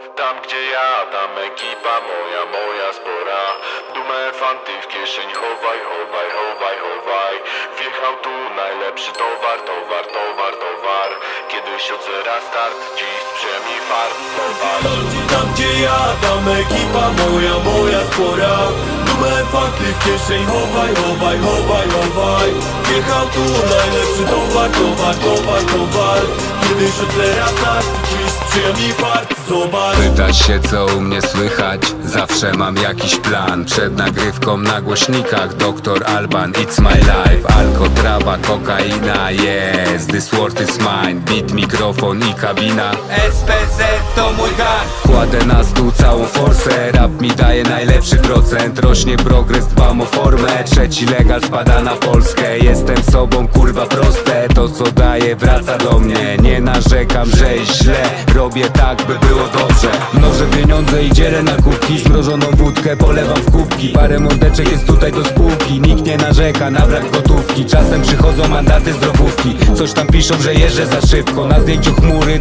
gdzie ja, tam ekipa moja, moja spora. Dumę fanty w kieszeń, chowaj, chowaj, chowaj, chowaj. Wjechał tu najlepszy towar, towar, towar, towar. Kiedyś od zera start, dziś sprzyja mi fart, towar. Tam gdzie ja, tam ekipa moja, moja spora. Dumę fakty w kieszeń, chowaj, chowaj, chowaj, chowaj. Wjechał tu najlepszy towar, towar, towar, towar Kiedyś od zera start, dziś sprzyja mi fart, zobacz. Pytać się co u mnie słychać. Zawsze mam jakiś plan. Przed nagrywką na głośnikach Doktor Alban, it's my life. Alko, trawa, kokaina Yes, this world is mine. Beat, mikrofon i kabina. SPZ to mój gang Kładę na stół całą forsę. Rap mi daje najlepszy procent. Rośnie progres, dbam o formę. Trzeci legal spada na Polskę. Jestem sobą, kurwa proste. To co daję wraca do mnie. Nie narzekam, że źle. Robię tak, by było dobrze. Mnożę pieniądze i dzielę na kubki. Zmrożoną wódkę polewam w kubki. Parę mordeczek jest tutaj do spółki. Nikt nie narzeka na brak gotówki. Czasem przychodzą mandaty z drogówki Coś tam piszą, że jeżdżę za szybko. Na zdjęciu chmury